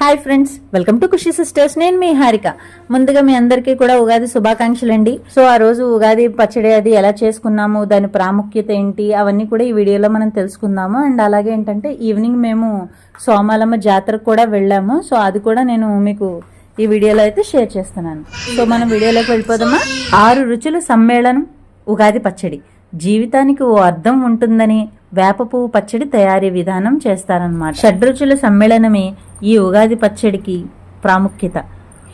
Hi friends welcome to Khushi sisters నేను మీ హారిక. ముందుగా మీ అందరికీ కూడా ఉగాది శుభాకాంక్షలు అండి సో ఆ రోజు ఉగాది పచ్చడి అది ఎలా చేసుకున్నాము దాని ప్రాముఖ్యత ఏంటి అవన్నీ కూడా ఈ వీడియోలో మనం తెలుసుకుందాము. అండ్ అలాగే ఏంటంటే ఈవినింగ్ మేము సోమాలమ్మ జాతరకు కూడా వెళ్ళాము. సో అది కూడా నేను మీకు ఈ వీడియోలో అయితే షేర్ చేస్తున్నాను. సో మనం వీడియోలోకి వెళ్ళిపోదామా? ఆరు రుచులు సమ్మేళనం ఉగాది పచ్చడి. జీవితానికి ఓ అర్థం ఉంటుందని వేపపువ్వు పచ్చడి తయారీ విధానం చేస్తారన్నమాట. షడ్రుచుల సమ్మేళనమే ఈ ఉగాది పచ్చడికి ప్రాముఖ్యత.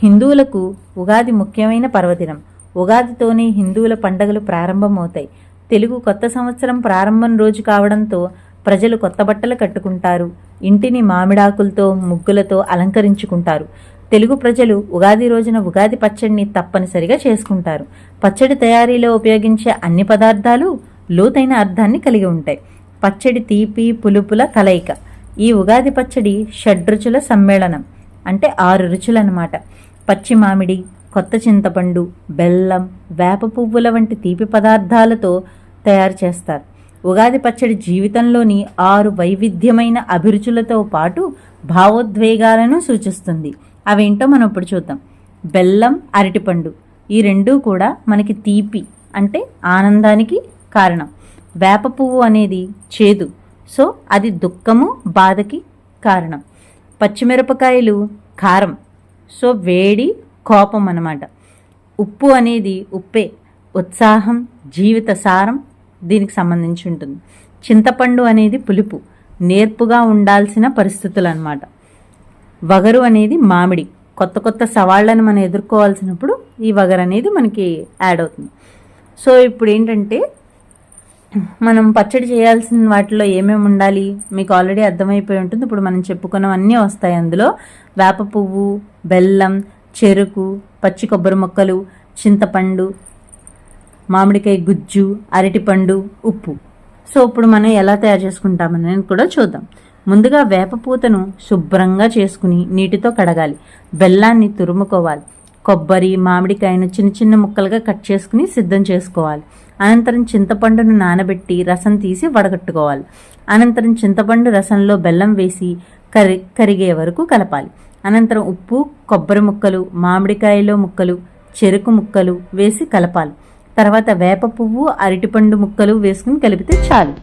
హిందువులకు ఉగాది ముఖ్యమైన పర్వదినం. ఉగాదితోనే హిందువుల పండుగలు ప్రారంభమవుతాయి. తెలుగు కొత్త సంవత్సరం ప్రారంభం రోజు కావడంతో ప్రజలు కొత్త బట్టలు కట్టుకుంటారు. ఇంటిని మామిడాకులతో ముగ్గులతో అలంకరించుకుంటారు. తెలుగు ప్రజలు ఉగాది రోజున ఉగాది పచ్చడిని తప్పనిసరిగా చేసుకుంటారు. పచ్చడి తయారీలో ఉపయోగించే అన్ని పదార్థాలు లోతైన అర్థాన్ని కలిగి ఉంటాయి. పచ్చడి తీపి పులుపుల కలయిక. ఈ ఉగాది పచ్చడి షడ్రుచుల సమ్మేళనం. అంటే ఆరు రుచులనమాట పచ్చి మామిడి కొత్త చింతపండు బెల్లం వేప పువ్వుల వంటి తీపి పదార్థాలతో తయారు చేస్తారు. ఉగాది పచ్చడి జీవితంలోని ఆరు వైవిధ్యమైన అభిరుచులతో పాటు భావోద్వేగాలను సూచిస్తుంది. అవేంటో మనం ఇప్పుడు చూద్దాం. బెల్లం అరటిపండు. ఈ రెండూ కూడా మనకి తీపి అంటే ఆనందానికి కారణం. వేప పువ్వు అనేది చేదు. సో అది దుఃఖము బాధకి కారణం. పచ్చిమిరపకాయలు కారం. సో వేడి కోపం అన్నమాట. ఉప్పు అనేది ఉప్పే ఉత్సాహం జీవిత సారం దీనికి సంబంధించి ఉంటుంది. చింతపండు అనేది పులుపు నేర్పుగా ఉండాల్సిన పరిస్థితులు అన్నమాట. వగరు అనేది మామిడి కొత్త కొత్త సవాళ్ళను మనం ఎదుర్కోవాల్సినప్పుడు ఈ వగరు అనేది మనకి యాడ్ అవుతుంది. సో ఇప్పుడు ఏంటంటే మనం పచ్చడి చేయాల్సిన వాటిలో ఏమేమి ఉండాలి? మీకు ఆల్రెడీ అర్థమైపోయి ఉంటుంది. ఇప్పుడు మనం చెప్పుకున్నవన్నీ వస్తాయి అందులో. వేప పువ్వు బెల్లం చెరుకు పచ్చి కొబ్బరి ముక్కలు చింతపండు మామిడికాయ గుజ్జు అరటిపండు ఉప్పు. సో ఇప్పుడు మనం ఎలా తయారు చేసుకుంటామని కూడా చూద్దాం. ముందుగా వేప పూతను శుభ్రంగా చేసుకుని నీటితో కడగాలి. బెల్లాన్ని తురుముకోవాలి. కొబ్బరి మామిడికాయను చిన్న చిన్న ముక్కలుగా కట్ చేసుకుని సిద్ధం చేసుకోవాలి. అనంతరం చింతపండును నానబెట్టి రసం తీసి వడగట్టుకోవాలి. అనంతరం చింతపండు రసంలో బెల్లం వేసి కరి కరిగే వరకు కలపాలి. అనంతరం ఉప్పు కొబ్బరి ముక్కలు మామిడికాయలో ముక్కలు చెరుకు ముక్కలు వేసి కలపాలి. తర్వాత వేప పువ్వు అరటిపండు ముక్కలు వేసుకుని కలిపితే చాలు.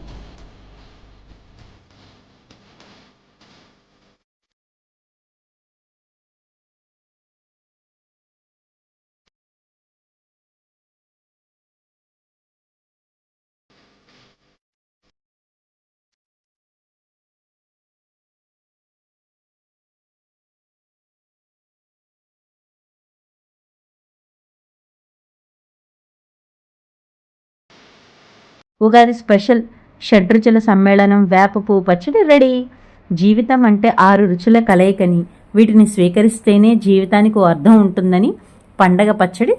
ఉగాది స్పెషల్ షడ్రుచుల సమ్మేళనం వేపపు పచ్చడి రెడీ. జీవితం అంటే ఆరు రుచుల కలయికని. వీటిని స్వీకరిస్తేనే జీవితానికి అర్థం ఉంటుందని పండగ పచ్చడి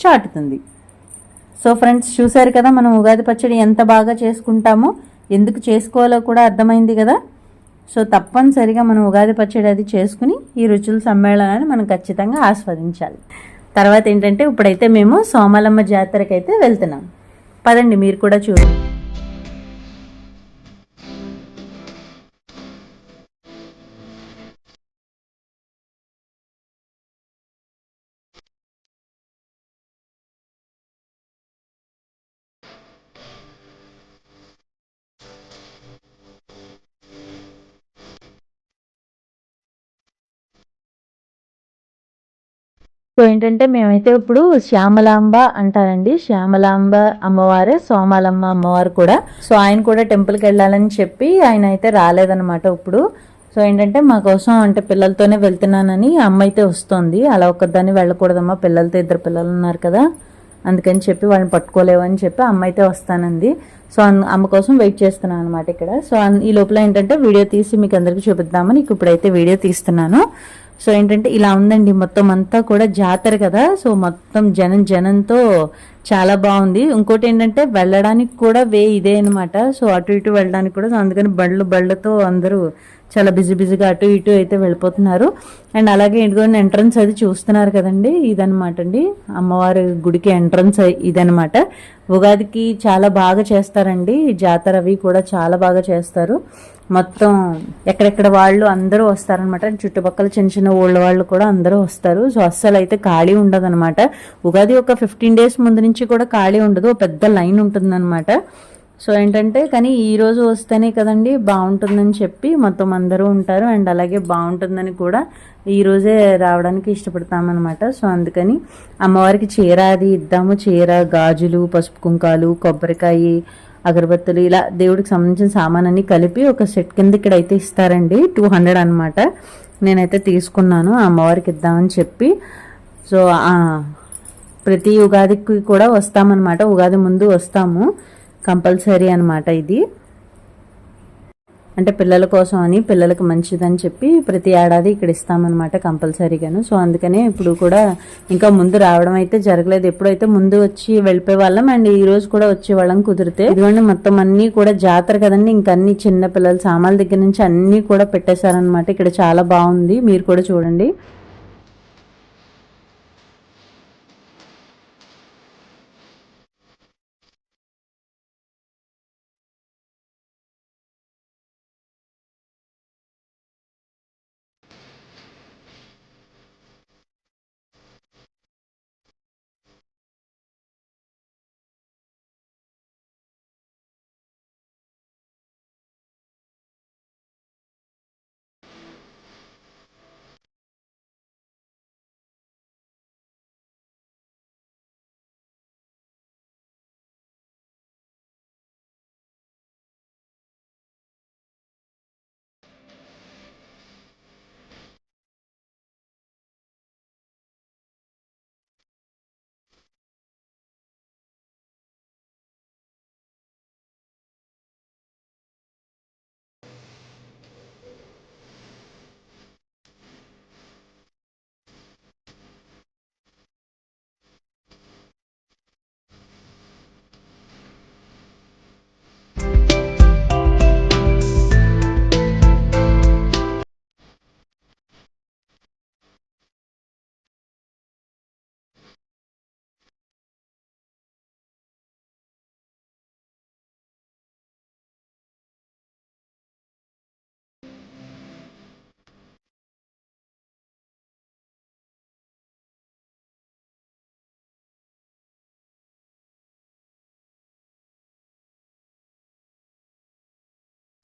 చాటుతుంది. సో ఫ్రెండ్స్ చూశారు కదా మనం ఉగాది పచ్చడి ఎంత బాగా చేసుకుంటామో? ఎందుకు చేసుకోవాలో కూడా అర్థమైంది కదా? సో తప్పనిసరిగా మనం ఉగాది పచ్చడి అది చేసుకుని ఈ రుచుల సమ్మేళనాన్ని మనం ఖచ్చితంగా ఆస్వాదించాలి. తర్వాత ఏంటంటే ఇప్పుడైతే మేము సోమలమ్మ జాతరకైతే వెళ్తున్నాం. పదండి మీరు కూడా చూడండి. సో ఏంటంటే మేమైతే ఇప్పుడు శ్యామలాంబ అంటారండి. శ్యామలాంబ అమ్మవారే సోమాలమ్మ అమ్మవారు కూడా. సో ఆయన కూడా టెంపుల్కి వెళ్ళాలని చెప్పి ఆయన అయితే రాలేదనమాట ఇప్పుడు. సో ఏంటంటే మా కోసం అంటే పిల్లలతోనే వెళ్తున్నానని అమ్మ అయితే వస్తుంది. అలా ఒక్కదాన్ని వెళ్ళకూడదమ్మా పిల్లలతో ఇద్దరు పిల్లలు ఉన్నారు కదా. అందుకని చెప్పి వాళ్ళని పట్టుకోలేవని చెప్పి అమ్మ అయితే వస్తానంది. సో అన్- అమ్మ కోసం వెయిట్ చేస్తున్నాను అనమాట ఇక్కడ. సో ఈ లోపల ఏంటంటే వీడియో తీసి మీకు అందరికీ చూపిద్దామని నీకు ఇప్పుడైతే వీడియో తీస్తున్నాను. సో ఏంటంటే ఇలా ఉందండి. మొత్తం అంతా కూడా జాతర కదా. సో మొత్తం జనం జనంతో చాలా బాగుంది. ఇంకోటి ఏంటంటే వెళ్ళడానికి కూడా వే ఇదే అనమాట సో అటు ఇటు వెళ్ళడానికి కూడా. అందుకని బళ్ళు బళ్ళతో అందరూ చాలా బిజీ బిజీగా అటు ఇటు అయితే వెళ్ళిపోతున్నారు. అండ్ అలాగే ఇదిగోండి ఎంట్రన్స్ అది చూస్తున్నారు కదండి ఇదనమాట అండి. అమ్మవారి గుడికి ఎంట్రన్స్ ఇదనమాట ఉగాదికి చాలా బాగా చేస్తారండి జాతర అవి కూడా చాలా బాగా చేస్తారు. మొత్తం ఎక్కడెక్కడ వాళ్ళు అందరూ వస్తారనమాట చుట్టుపక్కల చిన్న చిన్న ఊళ్ళ వాళ్ళు కూడా అందరూ వస్తారు. సో అస్సలు అయితే ఖాళీ ఉండదు ఉగాది ఒక ఫిఫ్టీన్ డేస్ ముందు నుంచి కూడా ఖాళీ ఉండదు ఒక పెద్ద లైన్ ఉంటుందన్నమాట. సో ఏంటంటే కానీ ఈరోజు వస్తేనే కదండి బాగుంటుందని చెప్పి మొత్తం అందరూ ఉంటారు. అండ్ అలాగే బాగుంటుందని కూడా ఈ రోజే రావడానికి ఇష్టపడతామన్నమాట. సో అందుకని అమ్మవారికి చీర అది ఇద్దాము. చీర గాజులు పసుపు కుంకాలు కొబ్బరికాయ అగరబత్తులు ఇలా దేవుడికి సంబంధించిన సామాన్ అన్నీ కలిపి ఒక సెట్ కింద ఇక్కడ అయితే ఇస్తారండి. టూ హండ్రెడ్ అనమాట నేనైతే తీసుకున్నాను. అమ్మవారికి ఇద్దామని చెప్పి. సో ప్రతి ఉగాదికి కూడా వస్తామన్నమాట. ఉగాది ముందు వస్తాము. కంపల్సరీ అనమాట ఇది. అంటే పిల్లల కోసం అని పిల్లలకు మంచిదని చెప్పి ప్రతి ఏడాది ఇక్కడ ఇస్తామన్నమాట కంపల్సరీగాను. సో అందుకనే ఇప్పుడు కూడా ఇంకా ముందు రావడం అయితే జరగలేదు. ఎప్పుడైతే ముందు వచ్చి వెళ్ళిపోయే వాళ్ళం అండ్ ఈ రోజు కూడా వచ్చే వాళ్ళం కుదిరితే. ఇదిగోండి మొత్తం అన్ని కూడా జాతర కదండి. ఇంకా అన్ని చిన్న పిల్లల సామాన్ల దగ్గర నుంచి అన్ని కూడా పెట్టేశారనమాట ఇక్కడ చాలా బాగుంది. మీరు కూడా చూడండి.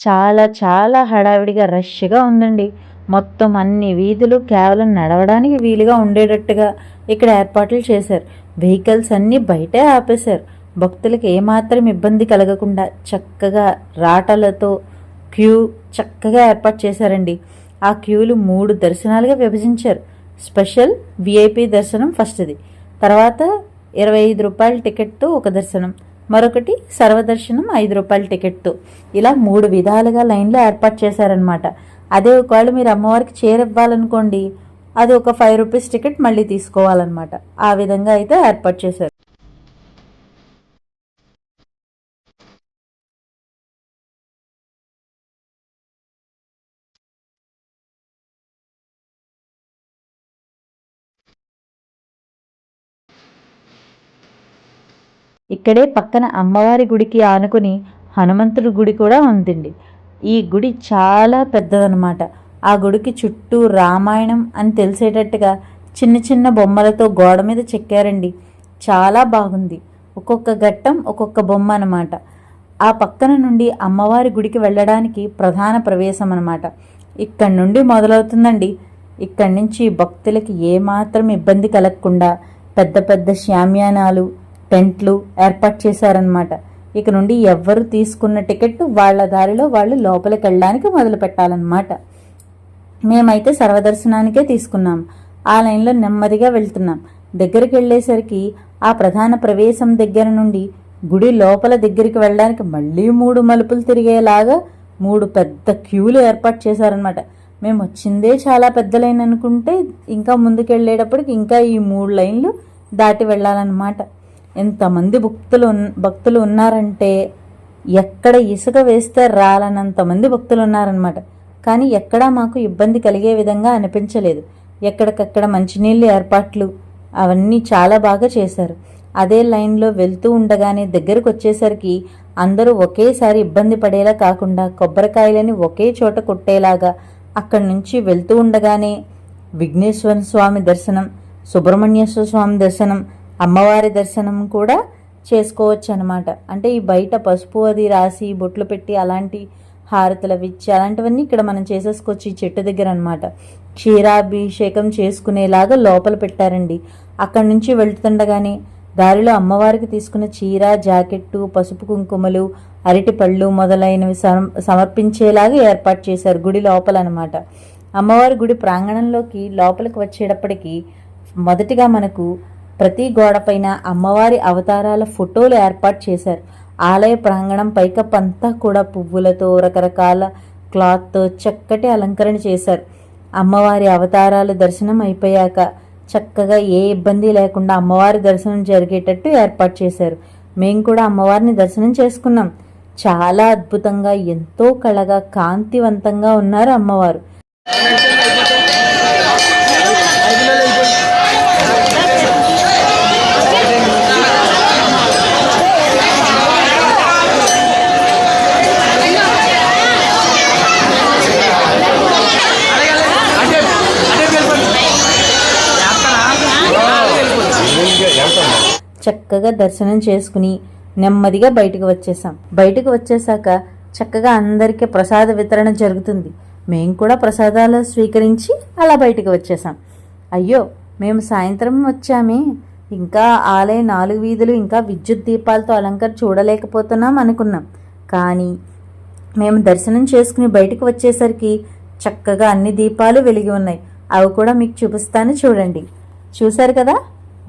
చాలా చాలా హడావిడిగా రష్గా ఉందండి. మొత్తం అన్ని వీధులు కేవలం నడవడానికి వీలుగా ఉండేటట్టుగా ఇక్కడ ఏర్పాట్లు చేశారు. వెహికల్స్ అన్నీ బయటే ఆపేశారు. భక్తులకు ఏమాత్రం ఇబ్బంది కలగకుండా చక్కగా రాటలతో క్యూ చక్కగా ఏర్పాటు చేశారండి. ఆ క్యూలు మూడు దర్శనాలుగా విభజించారు. స్పెషల్ విఐపి దర్శనం ఫస్ట్ది. తర్వాత ఇరవై ఐదు రూపాయల టికెట్తో ఒక దర్శనం. మరొకటి సర్వదర్శనం ఐదు రూపాయల టికెట్తో ఇలా మూడు విధాలుగా లైన్లో ఏర్పాటు చేశారనమాట అదే ఒకవేళ మీరు అమ్మవారికి చేరివ్వాలనుకోండి అది ఒక ఫైవ్ రూపీస్ టికెట్ మళ్ళీ తీసుకోవాలన్నమాట. ఆ విధంగా అయితే ఏర్పాటు చేశారు. ఇక్కడే పక్కన అమ్మవారి గుడికి ఆనుకుని హనుమంతుడి గుడి కూడా ఉందండి. ఈ గుడి చాలా పెద్దదనమాట ఆ గుడికి చుట్టూ రామాయణం అని తెలిసేటట్టుగా చిన్న చిన్న బొమ్మలతో గోడ మీద చెక్కారండి. చాలా బాగుంది. ఒక్కొక్క ఘట్టం ఒక్కొక్క బొమ్మ అనమాట ఆ పక్కన నుండి అమ్మవారి గుడికి వెళ్ళడానికి ప్రధాన ప్రవేశం అనమాట ఇక్కడి నుండి మొదలవుతుందండి. ఇక్కడి నుంచి భక్తులకి ఏమాత్రం ఇబ్బంది కలగకుండా పెద్ద పెద్ద శామ్యానాలు టెంట్లు ఏర్పాటు చేశారనమాట ఇక నుండి ఎవ్వరు తీసుకున్న టికెట్ వాళ్ళ దారిలో వాళ్ళు లోపలికి వెళ్ళడానికి మొదలు పెట్టాలన్నమాట. మేమైతే సర్వదర్శనానికే తీసుకున్నాం. ఆ లైన్లో నెమ్మదిగా వెళ్తున్నాం. దగ్గరికి వెళ్ళేసరికి ఆ ప్రధాన ప్రవేశం దగ్గర నుండి గుడి లోపల దగ్గరికి వెళ్ళడానికి మళ్ళీ మూడు మలుపులు తిరిగేలాగా మూడు పెద్ద క్యూలు ఏర్పాటు చేశారనమాట మేము వచ్చిందే చాలా పెద్ద లైన్ అనుకుంటే ఇంకా ముందుకు వెళ్ళేటప్పటికి ఇంకా ఈ మూడు లైన్లు దాటి వెళ్ళాలన్నమాట. ఎంతమంది భక్తులు భక్తులు ఉన్నారంటే ఎక్కడ ఇసుక వేస్తే రాలనంత మంది భక్తులు ఉన్నారనమాట కానీ ఎక్కడా మాకు ఇబ్బంది కలిగే విధంగా అనిపించలేదు. ఎక్కడికక్కడ మంచినీళ్ళు ఏర్పాట్లు అవన్నీ చాలా బాగా చేశారు. అదే లైన్లో వెళ్తూ ఉండగానే దగ్గరకు వచ్చేసరికి అందరూ ఒకేసారి ఇబ్బంది పడేలా కాకుండా కొబ్బరికాయలని ఒకే చోట కొట్టేలాగా అక్కడి నుంచి వెళ్తూ ఉండగానే విఘ్నేశ్వర స్వామి దర్శనం సుబ్రహ్మణ్యేశ్వర స్వామి దర్శనం అమ్మవారి దర్శనం కూడా చేసుకోవచ్చు అనమాట అంటే ఈ బయట పసుపు అది రాసి బొట్లు పెట్టి అలాంటి హారతులు విచ్చి అలాంటివన్నీ ఇక్కడ మనం చేసేసుకోవచ్చు ఈ చెట్టు దగ్గర అనమాట క్షీరాభిషేకం చేసుకునేలాగా లోపల పెట్టారండి. అక్కడి నుంచి వెళ్తుండగానే దారిలో అమ్మవారికి తీసుకున్న చీర జాకెట్టు పసుపు కుంకుమలు అరటి పళ్ళు మొదలైనవి సమ- సమర్పించేలాగా ఏర్పాటు చేశారు గుడి లోపల అనమాట అమ్మవారి గుడి ప్రాంగణంలోకి లోపలికి వచ్చేటప్పటికి మొదటిగా మనకు ప్రతి గోడపైన అమ్మవారి అవతారాల ఫోటోలు ఏర్పాటు చేశారు. ఆలయ ప్రాంగణం పైకప్పు అంతా కూడా పువ్వులతో రకరకాల క్లాత్తో చక్కటి అలంకరణ చేశారు. అమ్మవారి అవతారాలు దర్శనం అయిపోయాక చక్కగా ఏ ఇబ్బంది లేకుండా అమ్మవారి దర్శనం జరిగేటట్టు ఏర్పాటు చేశారు. మేము కూడా అమ్మవారిని దర్శనం చేసుకున్నాం. చాలా అద్భుతంగా ఎంతో కళగా కాంతివంతంగా ఉన్నారు అమ్మవారు. చక్కగా దర్శనం చేసుకుని నెమ్మదిగా బయటకు వచ్చేసాం బయటకు వచ్చేసాక చక్కగా అందరికీ ప్రసాద వితరణ జరుగుతుంది. మేము కూడా ప్రసాదాలు స్వీకరించి అలా బయటకు వచ్చేసాం అయ్యో మేము సాయంత్రం వచ్చామే. ఇంకా ఆలయ నాలుగు వీధులు ఇంకా విద్యుత్ దీపాలతో అలంకరణ చూడలేకపోతున్నాం అనుకున్నాం. కానీ మేము దర్శనం చేసుకుని బయటకు వచ్చేసరికి చక్కగా అన్ని దీపాలు వెలిగి ఉన్నాయి. అవి కూడా మీకు చూపిస్తాను చూడండి. చూశారు కదా?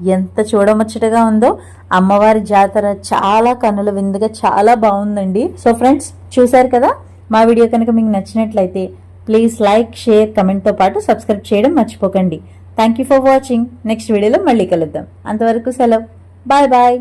ఎంత చూడముచ్చటగా ఉందో అమ్మవారి జాతర చాలా కనుల విందుగా చాలా బాగుందండి. సో ఫ్రెండ్స్ చూశారు కదా? మా వీడియో కనుక మీకు నచ్చినట్లయితే ప్లీజ్ లైక్ షేర్ కమెంట్తో పాటు సబ్స్క్రైబ్ చేయడం మర్చిపోకండి. Thank you for watching next వీడియోలో మళ్ళీ కలుద్దాం. అంతవరకు సెలవు. Bye bye